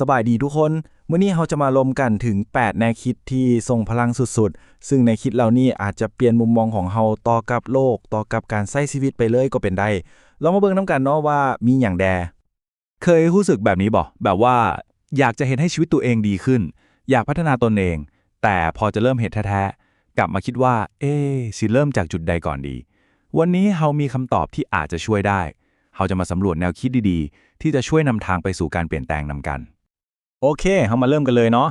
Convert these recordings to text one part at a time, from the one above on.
สบายดีทุกคนเมื่อนี้เราจะมาลมกันถึง 8 แนวคิดที่ทรงพลังสุดๆ ซึ่งแนวคิดเหล่านี้อาจจะเปลี่ยนมุมมองของเราต่อกับโลก ต่อกับการใช้ชีวิตไปเลยก็เป็นได้ เรามาเบิ่งน้ำกันเนาะว่ามีอย่างแด เคยรู้สึกแบบนี้บ่แบบว่า อยากจะเห็นให้ชีวิตตัวเองดีขึ้น อยากพัฒนาตนเอง แต่พอจะเริ่มเหตุแท้ๆกลับมาคิดว่า เอ๊สิเริ่มจากจุดใดก่อนดี วันนี้เรามีคำตอบที่อาจจะช่วยได้เราจะมาสำรวจแนวคิดดีๆ ที่จะช่วยนำทางไปสู่การเปลี่ยนแปลงนำกัน โอเคเรามาเริ่มกันเลยเนาะ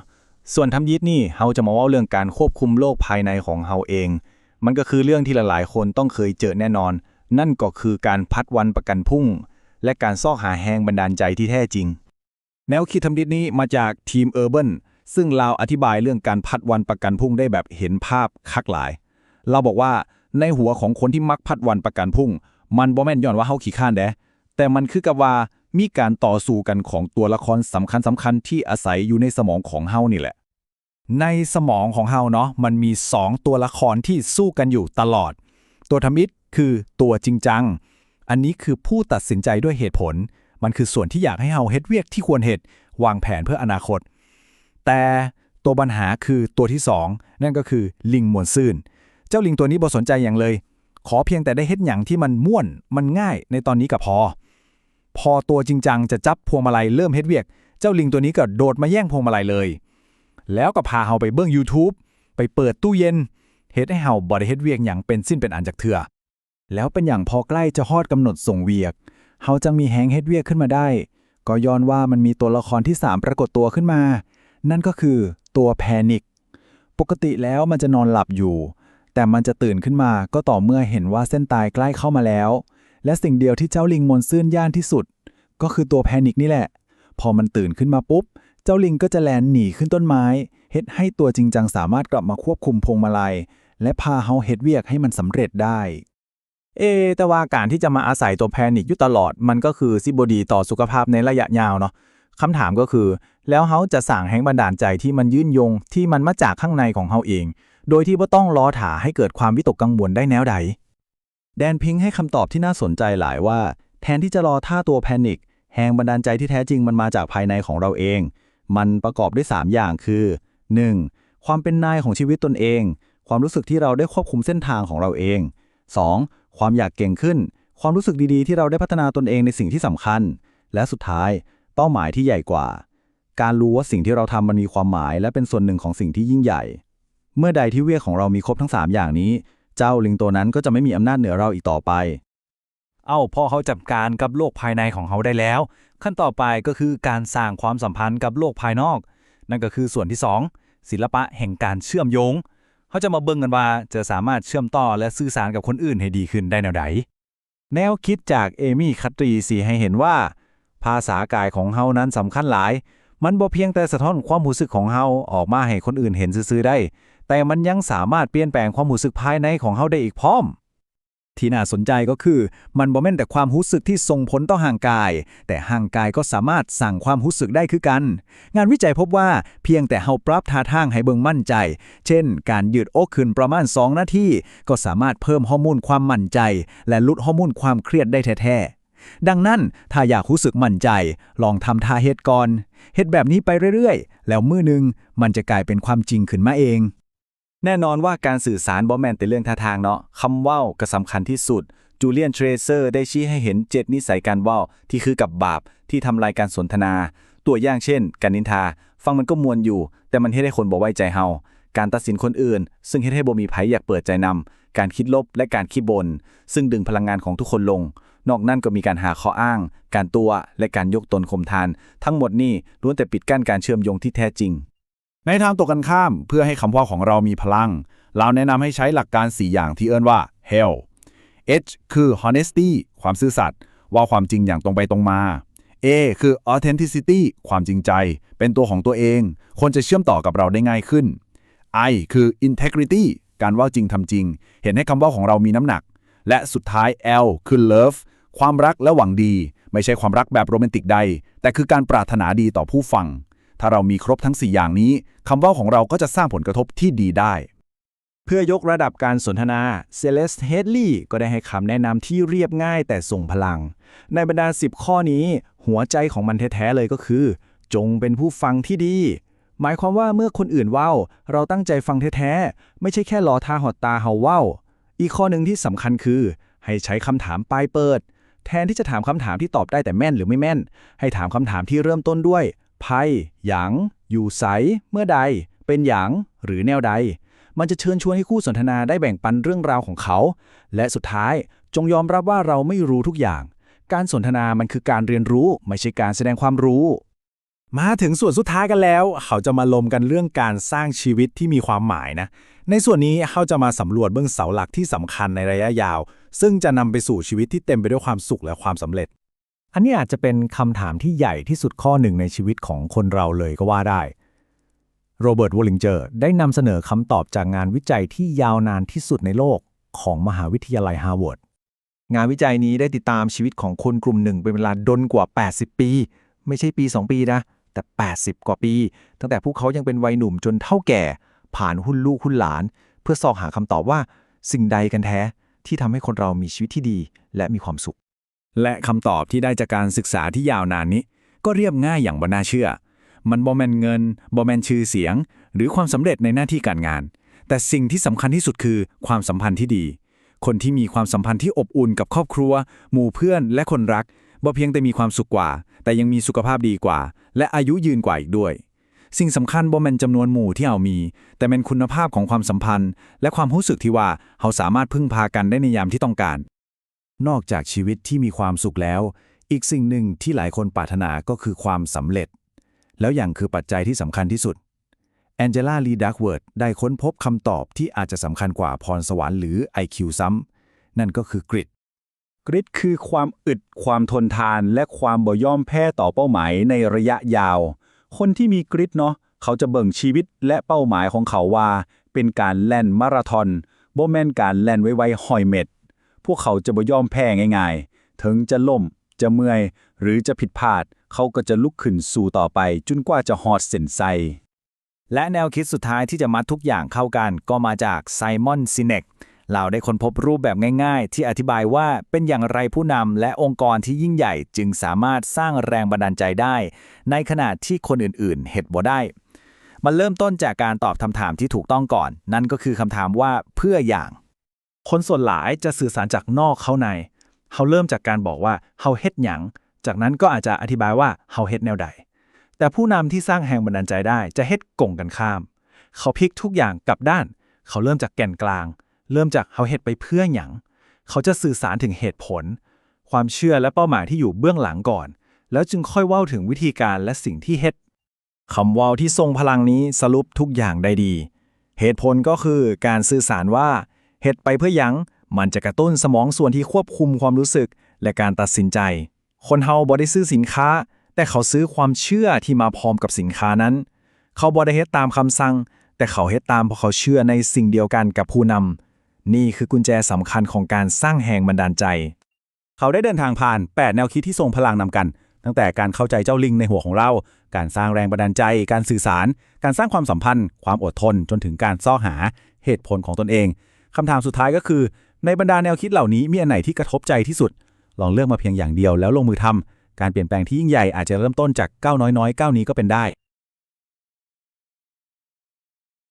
ส่วนทำยิดนี่เราจะมาว่าเรื่องการควบคุมโลกภายในของเราเอง มันก็คือเรื่องที่หลายๆ คนต้องเคยเจอแน่นอน นั่นก็คือการพัดวันประกันพุ่ง และการซอกหาแหงบันดาลใจที่แท้จริง แนวคิดทำดิดนี้มาจากทีมเออร์เบิซึ่งเราอธิบายเรื่องการพัดวันประกันพุ่งได้แบบเห็นภาพคักหลาย เราบอกว่าในหัวของคนที่มักพัดวันประกันพุ่ง มันบ่แม่นย้อนว่าเฮาขี้ข้านแดแต่มันคือกับว่า มีการต่อสู้กันของตัวละครสำคัญสำคัญที่อาศัยอยู่ในสมองของเฮานี่แหละ ในสมองของเฮาเนาะมันมี 2 ตัวละครที่สู้กันอยู่ตลอด ตัวทมิตรคือตัวจริงจัง อันนี้คือผู้ตัดสินใจด้วยเหตุผล มันคือส่วนที่อยากให้เฮาเฮ็ดเวียกที่ควรเฮ็ดวางแผนเพื่ออนาคต แต่ตัวปัญหาคือตัวที่ 2 นั่นก็คือลิงมวนซื่น เจ้าลิงตัวนี้บ่สนใจอย่างเลย ขอเพียงแต่ได้เฮ็ดหยังที่มันม่วนมันง่ายในตอนนี้ก็พอ พอตัวจริงจังจะจับพวงมาลัยเริ่มเฮ็ดเวียก เจ้าลิงตัวนี้ก็โดดมาแย่งพวงมาลัยเลย แล้วก็พาเฮาไปเบิ่ง YouTube ไปเปิดตู้เย็นเฮ็ดให้เฮาบ่ได้เฮ็ดเวียกหยังเป็นสิ้นเป็นอันจากเถื่อแล้วเป็นอย่างพอใกล้จะฮอดกำหนดส่งเวียกเฮาจังมีแฮงเฮ็ดเวียกขึ้นมาได้ ก็ย้อนว่ามันมีตัวละครที่ 3 ปรากฏตัวขึ้นมา นั่นก็คือตัวแพนิกปกติแล้วมันจะนอนหลับอยู่ แต่มันจะตื่นขึ้นมาก็ต่อเมื่อเห็นว่าเส้นตายใกล้เข้ามาแล้ว และสิ่งเดียวที่เจ้าลิงมนซื่นย่านที่สุด ก็คือตัวแพนิกนี่แหละ พอมันตื่นขึ้นมาปุ๊บ เจ้าลิงก็จะแลนหนีขึ้นต้นไม้เฮ็ดให้ตัวจริงจังสามารถกลับมาควบคุมพวงมาลัย และพาเฮาเฮ็ดเวียกให้มันสำเร็จได้ เอ แต่ว่าการที่จะมาอาศัยตัวแพนิกอยู่ตลอด มันก็คือสิบดีต่อสุขภาพในระยะยาวเนาะคำถามก็คือ แล้วเฮาจะสั่งแห่งบันดาลใจที่มันยืนยงที่มันมาจากข้างในของเฮาเอง โดยที่บ่ต้องรอถาให้เกิดความวิตกกังวลได้แนวใด แดนพิงค์ให้คำตอบที่น่าสนใจหลายว่า แทนที่จะรอท่าตัวแพนิกแหงบันดาลใจที่แท้จริงมันมาจากภายในของเราเอง มันประกอบด้วย 3 อย่างคือ 1. ความเป็นนายของชีวิตตนเอง ความรู้สึกที่เราได้ควบคุมเส้นทางของเราเอง 2. ความอยากเก่งขึ้น ความรู้สึกดีๆ ที่เราได้พัฒนาตนเองในสิ่งที่สำคัญ และสุดท้าย เป้าหมายที่ใหญ่กว่า การรู้ว่าสิ่งที่เราทำมันมีความหมาย และเป็นส่วนหนึ่งของสิ่งที่ยิ่งใหญ่ เมื่อใดที่เวียของเรามีครบทั้ง 3 อย่างนี้ เจ้าลิงตัวนั้นก็จะไม่มีอำนาจเหนือเราอีกต่อไป เอ้าพอเขาจัดการกับโลกภายในของเขาได้แล้ว ขั้นต่อไปก็คือการสร้างความสัมพันธ์กับโลกภายนอก นั่นก็คือส่วนที่ 2 ศิลปะแห่งการเชื่อมโยง เขาจะมาเบิ่งกันว่าจะสามารถเชื่อมต่อและสื่อสารกับคนอื่นให้ดีขึ้นได้แนวใดแนวคิดจากเอมี่คัตรีสีให้เห็นว่า ภาษากายของเฮานั้นสำคัญหลาย มันบ่เพียงแต่สะท้อนความรู้สึกของเฮาออกมาให้คนอื่นเห็นซื่อๆได้ แต่มันยังสามารถเปลี่ยนแปลงความรู้สึกภายในของเฮาได้อีกพร้อม ที่น่าสนใจก็คือ มันบ่แม่นแต่ความรู้สึกที่ส่งผลต่อห่างกาย แต่ห่างกายก็สามารถสั่งความรู้สึกได้คือกัน งานวิจัยพบว่าเพียงแต่เฮาปรับท่าทางให้เบิ่งมั่นใจ เช่น การยืดอกขึ้นประมาณ 2 นาทีก็สามารถเพิ่มฮอร์โมนความมั่นใจ และลดฮอร์โมนความเครียดได้แท้ๆดังนั้นถ้าอยากรู้สึกมั่นใจ ลองทำท่าเฮ็ดก่อนเฮ็ดแบบนี้ไปเรื่อยๆ แล้วมือหนึง มันจะกลายเป็นความจริงขึ้นมาเอง แน่นอนว่าการสื่อสารบอแมนแต่เรื่องท่าทางเนาะคำเว้าก็สำคัญที่สุด จูเลียนเทรเซอร์ได้ชี้ให้เห็น 7 นิสัยการเว้าที่คือกับบาปที่ทำลายการสนทนา ตัวอย่างเช่น การนินทา ฟังมันก็มวนอยู่ แต่มันเฮ็ดให้คนบ่ไว้ใจเฮาการตัดสินคนอื่น ซึ่งเฮ็ดให้บ่มีไผอยากเปิดใจนำการคิดลบและการคิดบน ซึ่งดึงพลังงานของทุกคนลง นอกนั้นก็มีการหาข้ออ้าง การตัวและการยกตนข่มทาน ทั้งหมดนี่ล้วนแต่ปิดกั้นการเชื่อมโยงที่แท้จริง ในทางตรงกันข้ามเพื่อให้คำว่าของเรามีพลัง เราแนะนำให้ใช้หลักการ 4 อย่างที่เอิ้นว่า hell H คือ honesty ความซื่อสัตย์ว่าความจริงอย่างตรงไปตรงมา A คือ authenticity ความจริงใจ เป็นตัวของตัวเอง คนจะเชื่อมต่อกับเราได้ง่ายขึ้น I คือ integrity การว่าจริงทำจริง เห็นให้คำว่าของเรามีน้ำหนัก และสุดท้าย L คือ love ความรักและหวังดี ไม่ใช่ความรักแบบโรแมนติกใด แต่คือการปรารถนาดีต่อผู้ฟัง ถ้าเรามีครบทั้ง 4 อย่างนี้คำว่าของเราก็จะสร้างผลกระทบที่ดีได้ เพื่อยกระดับการสนทนาเซเลสเฮดลีย์ก็ได้ให้คำแนะนำที่เรียบง่ายแต่ส่งพลัง ในบรรดา 10 ข้อนี้ หัวใจของมันแท้ๆเลยก็คือ จงเป็นผู้ฟังที่ดี หมายความว่าเมื่อคนอื่นเว้าเราตั้งใจฟังแท้ๆไม่ใช่แค่รอทาหอดตาเฮาเว้าอีกข้อหนึ่งที่สำคัญคือ ให้ใช้คำถามปลายเปิด แทนที่จะถามคำถามที่ตอบได้แต่แม่นหรือไม่แม่น ให้ถามคำถามที่เริ่มต้นด้วย ไพ่หยังอยู่ใส เมื่อใด เป็นหยังหรือแนวใด มันจะเชิญชวนให้คู่สนทนาได้แบ่งปันเรื่องราวของเขา และสุดท้ายจงยอมรับว่าเราไม่รู้ทุกอย่าง การสนทนามันคือการเรียนรู้ ไม่ใช่การแสดงความรู้ มาถึงส่วนสุดท้ายกันแล้ว เขาจะมาลมกันเรื่องการสร้างชีวิตที่มีความหมายนะ ในส่วนนี้เขาจะมาสำรวจเบื้องเสาหลักที่สำคัญในระยะยาว ซึ่งจะนำไปสู่ชีวิตที่เต็มไปด้วยความสุขและความสำเร็จ อันนี้อาจจะเป็นคำถามที่ใหญ่ที่สุดข้อหนึ่งในชีวิตของคนเราเลยก็ว่าได้โรเบิร์ตวอลลิงเจอร์ได้นำเสนอคำตอบจากงานวิจัยที่ยาวนานที่สุดในโลกของมหาวิทยาลัยฮาร์วาร์ดงานวิจัยนี้ได้ติดตามชีวิตของคนกลุ่มหนึ่งเป็นเวลาดนกว่า 80 ปี ไม่ใช่ปี 2 ปีนะ แต่ 80 กว่าปี ตั้งแต่พวกเขายังเป็นวัยหนุ่มจนเท่าแก่ ผ่านหุ้นลูกหุ้นหลาน เพื่อสอกหาคำตอบว่า สิ่งใดกันแท้ที่ทำให้คนเรามีชีวิตที่ดี และมีความสุข และคำตอบที่ได้จากการศึกษาที่ยาวนานนี้ ก็เรียบง่ายอย่างบ่น่าเชื่อ มันบ่แมนเงินบ่แมนชื่อเสียง หรือความสำเร็จในหน้าที่การงาน แต่สิ่งที่สำคัญที่สุดคือความสัมพันธ์ที่ดี คนที่มีความสัมพันธ์ที่อบอุ่นกับครอบครัว หมู่เพื่อนและคนรักบ่เพียงแต่มีความสุขกว่า แต่ยังมีสุขภาพดีกว่า และอายุยืนกว่าอีกด้วย สิ่งสำคัญบ่แมนจำนวนหมู่ที่เอามี แต่เป็นคุณภาพของความสัมพันธ์ และความรู้สึกที่ว่าเขาสามารถพึ่งพากันได้ในยามที่ต้องการ นอกจากชีวิตที่มีความสุขแล้ว อีกสิ่งหนึ่งที่หลายคนปรารถนาก็คือความสำเร็จ แล้วอย่างคือปัจจัยที่สำคัญที่สุดแองเจล่าลีดักเวิร์ดได้ค้นพบคำตอบที่อาจจะสำคัญกว่าพรสวรรค์หรือ IQ ซ้ำนั่นก็คือกริดกริดคือความอึด ความทนทาน และความบ่ย่อมแพ้ต่อเป้าหมายในระยะยาว คนที่มีกริดเนาะเขาจะเบิ่งชีวิตและเป้าหมายของเขาว่า เป็นการแล่นมาราธอนบ่แม่นการแล่นไวๆหอยเม็ด พวกเขาจะบ่ยอมแพ้ง่ายๆ ถึงจะล่ม จะเมื่อย หรือจะผิดพลาด เขาก็จะลุกขึ้นสู่ต่อไป จนกว่าจะฮอดเส้นไซและแนวคิดสุดท้ายที่จะมัดทุกอย่างเข้ากันก็มาจากไซมอนซินเนกเราได้ค้นพบรูปแบบง่าย ๆ ที่อธิบายว่าเป็นอย่างไรผู้นำและองค์กรที่ยิ่งใหญ่จึงสามารถสร้างแรงบันดาลใจได้ ในขณะที่คนอื่นๆ เห็ดบ่ได้ มันเริ่มต้นจากการตอบคำถามที่ถูกต้องก่อน นั่นก็คือคำถามว่าเพื่ออย่าง คนส่วนหลายจะสื่อสารจากนอกเข้าใน เขาเริ่มจากการบอกว่าเฮาเฮ็ดหยัง จากนั้นก็อาจจะอธิบายว่าเฮาเฮ็ดแนวใด แต่ผู้นำที่สร้างแรงบันดาลใจได้จะเฮ็ดกงกันข้าม เขาพลิกทุกอย่างกลับด้าน เขาเริ่มจากแก่นกลาง เริ่มจากเขาเฮ็ดไปเพื่อหยัง เขาจะสื่อสารถึงเหตุผล ความเชื่อและเป้าหมายที่อยู่เบื้องหลังก่อน แล้วจึงค่อยเว้าถึงวิธีการและสิ่งที่เฮ็ดคำว้าที่ทรงพลังนี้สรุปทุกอย่างได้ดี เหตุผลก็คือการสื่อสารว่า เฮ็ดไปเพื่อยังมันจะกระตุ้นสมองส่วนที่ควบคุมความรู้สึก และการตัดสินใจ คนเฮาบ่ได้ซื้อสินค้า แต่เขาซื้อความเชื่อที่มาพร้อมกับสินค้านั้น เขาบ่ได้เฮ็ดตามคำสั่ง แต่เขาเฮ็ดตามเพราะเขาเชื่อในสิ่งเดียวกันกับผู้นำนี่คือกุญแจสำคัญของการสร้างแรงบันดาลใจ เขาได้เดินทางผ่าน 8 แนวคิดที่ทรงพลังนำกัน ตั้งแต่การเข้าใจเจ้าลิงในหัวของเรา การสร้างแรงบันดาลใจ การสื่อสาร การสร้างความสัมพันธ์ ความอดทนจนถึงการซ่อหาเหตุผลของตนเอง คำถามสุดท้ายก็คือ ในบรรดาแนวคิดเหล่านี้มีอันไหนที่กระทบใจที่สุด ลองเลือกมาเพียงอย่างเดียวแล้วลงมือทำการเปลี่ยนแปลงที่ยิ่งใหญ่อาจจะเริ่มต้นจากก้าวน้อยๆก้าวนี้ก็เป็นได้